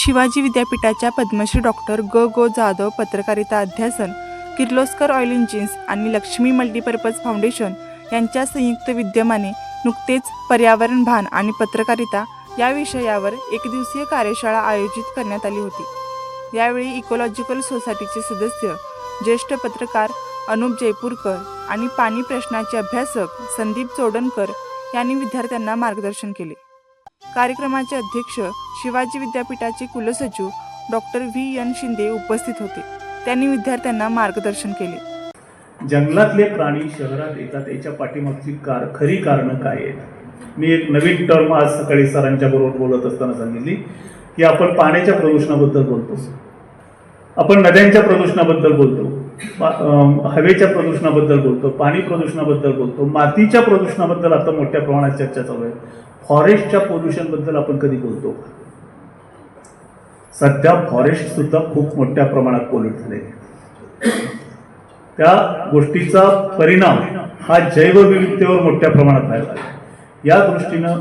शिवाजी विद्यापीठाच्या पद्मश्री डॉक्टर ग. गो. जाधव पत्रकारिता अध्यासन किर्लोस्कर ऑइल इंजिन्स आणि लक्ष्मी मल्टीपर्पज फाउंडेशन यांच्या संयुक्त विद्यमाने नुकतेच पर्यावरण भान आणि पत्रकारिता या विषयावर एकदिवसीय कार्यशाळा आयोजित करण्यात आली होती. यावेळी इकोलॉजिकल सोसायटीचे सदस्य ज्येष्ठ पत्रकार अनुप जयपूरकर आणि पाणी प्रश्नाचे अभ्यासक संदीप चोडणकर यांनी विद्यार्थ्यांना मार्गदर्शन केले. कार्यक्रमाचे अध्यक्ष शिवाजी विद्यापीठाचे कुलसचिव डॉक्टर व्ही एन शिंदे उपस्थित होते. त्यांनी विद्यार्थ्यांना मार्गदर्शन केले. जंगलातले प्राणी शहरात येतात याच्या पाठीमागची कार खरी कारणं काय आहेत? मी एक नवीन टर्म आज सकाळी सरांच्या बरोबर बोलत असताना सांगितली की आपण पाण्याच्या प्रदूषणाबद्दल बोलतो. आपण नद्यांच्या प्रदूषणाबद्दल बोलतो. हवेच्या प्रदूषणाबद्दल बोलतो. पाणी प्रदूषणाबद्दल बोलतो. मातीच्या प्रदूषणाबद्दल आता मोठ्या प्रमाणात चर्चा चालू आहे. फॉरेस्टच्या पोल्युशनबद्दल आपण कधी बोलतो? सध्या फॉरेस्ट सुद्धा खूप मोठ्या प्रमाणात पोल्यूट झाले त्या गोष्टीचा परिणाम हा जैवविविधतेवर मोठ्या प्रमाणात व्हायला या दृष्टीनं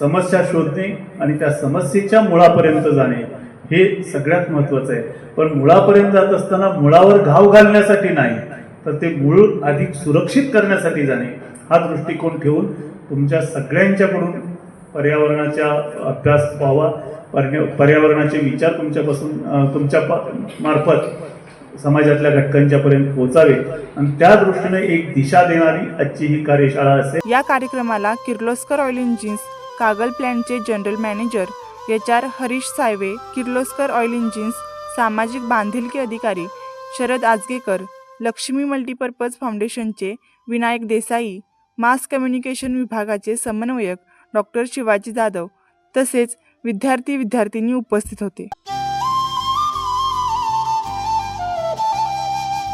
समस्या शोधणे आणि त्या समस्येच्या मुळापर्यंत जाणे हे सगळ्यात महत्वाचं आहे. पण मुळापर्यंत जात असताना मुळावर घाव घालण्यासाठी नाही तर ते मूळ अधिक सुरक्षित करण्यासाठी जाणे हा दृष्टिकोन ठेवून तुमच्या सगळ्यांच्याकडून पर्यावरणाचा अभ्यास व्हावा पर्या- पर्यावरणाचे विचार तुमच्यापासून तुमच्या मार्फत समाजातल्या घटकांच्यापर्यंत पोहोचावे. आणि त्या दृष्टीने एक दिशा देणारी आजची ही कार्यशाळा असेल. या कार्यक्रमाला Kirloskar oil engines Kagal प्लॅनचे general manager H R Harish Saiwe Kirloskar oil engines सामाजिक बांधिलकी अधिकारी शरद आजगेकर लक्ष्मी मल्टीपर्पज फाउंडेशनचे विनायक देसाई मास कम्युनिकेशन विभागाचे समन्वयक डॉक्टर शिवाजी जाधव तसेच विद्यार्थी विद्यार्थिनी उपस्थित होते.